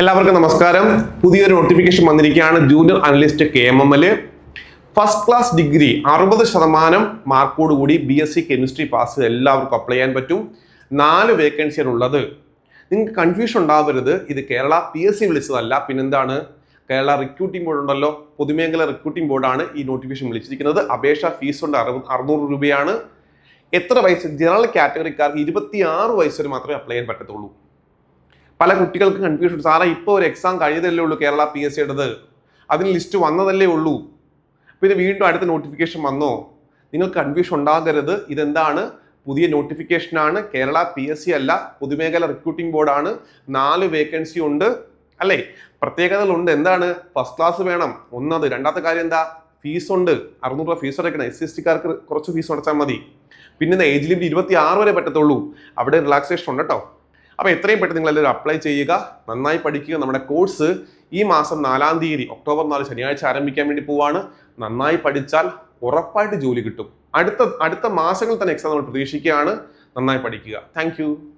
എല്ലാവർക്കും നമസ്കാരം. പുതിയൊരു നോട്ടിഫിക്കേഷൻ വന്നിരിക്കുകയാണ് junior analyst K M M L first class degree അറുപത് ശതമാനം മാർക്കോട് കൂടി B S C chemistry pass എല്ലാവർക്കും അപ്ലൈ ചെയ്യാൻ പറ്റും. നാല് വേക്കൻസിയാണ് ഉള്ളത്. നിങ്ങൾക്ക് കൺഫ്യൂഷൻ ഉണ്ടാവരുത്. ഇത് കേരള പി എസ് സി വിളിച്ചതല്ല. പിന്നെന്താണ്? കേരള റിക്രൂട്ടിംഗ് ബോർഡ് ഉണ്ടല്ലോ. പൊതുമേഖല റിക്രൂട്ടിംഗ് ബോർഡാണ് ഈ നോട്ടിഫിക്കേഷൻ വിളിച്ചിരിക്കുന്നത്. അപേക്ഷ ഫീസ് ഉണ്ട് അറുപത് അറുന്നൂറ് രൂപയാണ്. എത്ര വയസ്സ്? ജനറൽ കാറ്റഗറിക്കാർക്ക് ഇരുപത്തി ആറ് വയസ്സ് വരെ മാത്രമേ അപ്ലൈ ചെയ്യാൻ പറ്റത്തുള്ളൂ. പല കുട്ടികൾക്ക് കൺഫ്യൂഷൻ സാറേ ഇപ്പോൾ ഒരു എക്സാം കഴിഞ്ഞതല്ലേ ഉള്ളൂ കേരള പി എസ് സിയുടേത് അതിന് ലിസ്റ്റ് വന്നതല്ലേ ഉള്ളൂ. പിന്നെ വീണ്ടും അടുത്ത നോട്ടിഫിക്കേഷൻ വന്നോ? നിങ്ങൾക്ക് കൺഫ്യൂഷൻ ഉണ്ടാകരുത്. ഇതെന്താണ്? പുതിയ നോട്ടിഫിക്കേഷനാണ് കേരള പി എസ് സി അല്ല പൊതുമേഖല റിക്രൂട്ടിംഗ് ബോർഡാണ് നാല് വേക്കൻസി ഉണ്ട്. അല്ലേ? പ്രത്യേകതകളുണ്ട്. എന്താണ്? ഫസ്റ്റ് ക്ലാസ് വേണം. ഒന്നത്. രണ്ടാമത്തെ കാര്യം എന്താ? ഫീസ് ഉണ്ട്. അറുന്നൂറ് രൂപ ഫീസ് അടയ്ക്കണം. എസ് സി എസ് ടിക്കാർക്ക് കുറച്ച് ഫീസ് അടച്ചാൽ മതി. പിന്നെ ഏജ് ലിമിറ്റ് ഇരുപത്തി ആറ് വരെ പറ്റത്തുള്ളൂ. അവിടെ റിലാക്സേഷൻ ഉണ്ട് കേട്ടോ അപ്പോൾ എത്രയും പെട്ടെന്ന് നിങ്ങൾ എല്ലാവരും അപ്ലൈ ചെയ്യുക നന്നായി പഠിക്കുക. നമ്മുടെ കോഴ്സ് ഈ മാസം നാലാം തീയതി ഒക്ടോബർ നാല് ശനിയാഴ്ച ആരംഭിക്കാൻ വേണ്ടി പോവാണ്. നന്നായി പഠിച്ചാൽ ഉറപ്പായിട്ട് ജോലി കിട്ടും. അടുത്ത അടുത്ത മാസങ്ങളിൽ തന്നെ എക്സാം നമ്മൾ പ്രതീക്ഷിക്കുകയാണ്. നന്നായി പഠിക്കുക. താങ്ക്